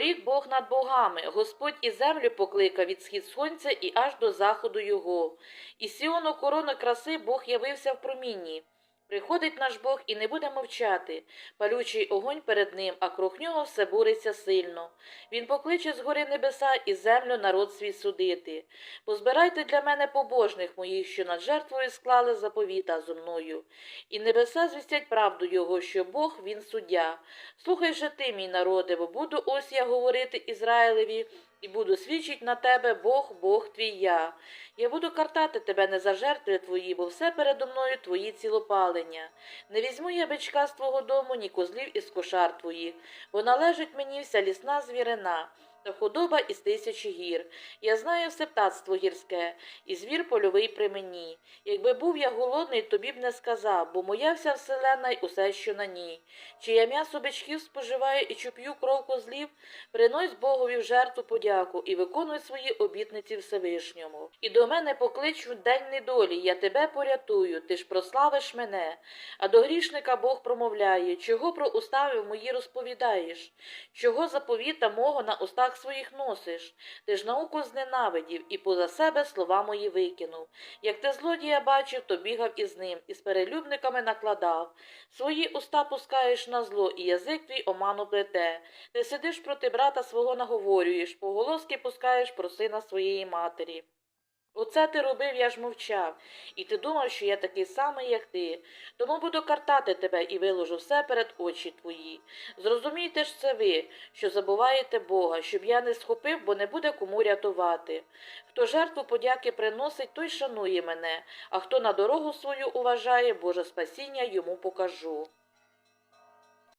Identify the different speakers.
Speaker 1: Ворік Бог над богами, Господь і землю покликав від схід сонця і аж до заходу його. І сіону корону краси Бог явився в промінні. Приходить наш Бог і не буде мовчати. Палючий огонь перед ним, а круг нього все буриться сильно. Він покличе згори небеса і землю народ свій судити. Позбирайте для мене побожних моїх, що над жертвою склали заповіта зо мною. І небеса звістять правду його, що Бог він суддя. Слухай же ти, мій народе, бо буду ось я говорити Ізраїлеві, і буду свідчить на тебе Бог, Бог твій я. Я буду картати тебе не за жертви твої, бо все передо мною твої цілопалення. Не візьму я бичка з твого дому, ні козлів із кошар твоїх, бо належить мені вся лісна звірина. Та худоба із тисячі гір. Я знаю все птацтво гірське, і звір польовий при мені. Якби був я голодний, тобі б не сказав, бо моя вся вселена й усе, що на ній. Чи я м'ясо бичків споживаю і чи п'ю кров козлів, принось Богові в жертву подяку і виконуй свої обітниці Всевишньому. І до мене покличу день недолі, я тебе порятую, ти ж прославиш мене. А до грішника Бог промовляє, чого про устави мої розповідаєш, чого заповіта мого на устах своїх носиш. Ти ж науку зненавидів і поза себе слова мої викинув. Як ти злодія бачив, то бігав із ним, і з перелюбниками накладав. Свої уста пускаєш на зло, і язик твій оману плете. Ти сидиш проти брата свого наговорюєш, поголоски пускаєш про сина своєї матері. Оце ти робив, я ж мовчав, і ти думав, що я такий самий, як ти. Тому буду картати тебе і виложу все перед очі твої. Зрозумійте ж це ви, що забуваєте Бога, щоб я не схопив, бо не буде кому рятувати. Хто жертву подяки приносить, той шанує мене, а хто на дорогу свою уважає, Боже спасіння йому покажу.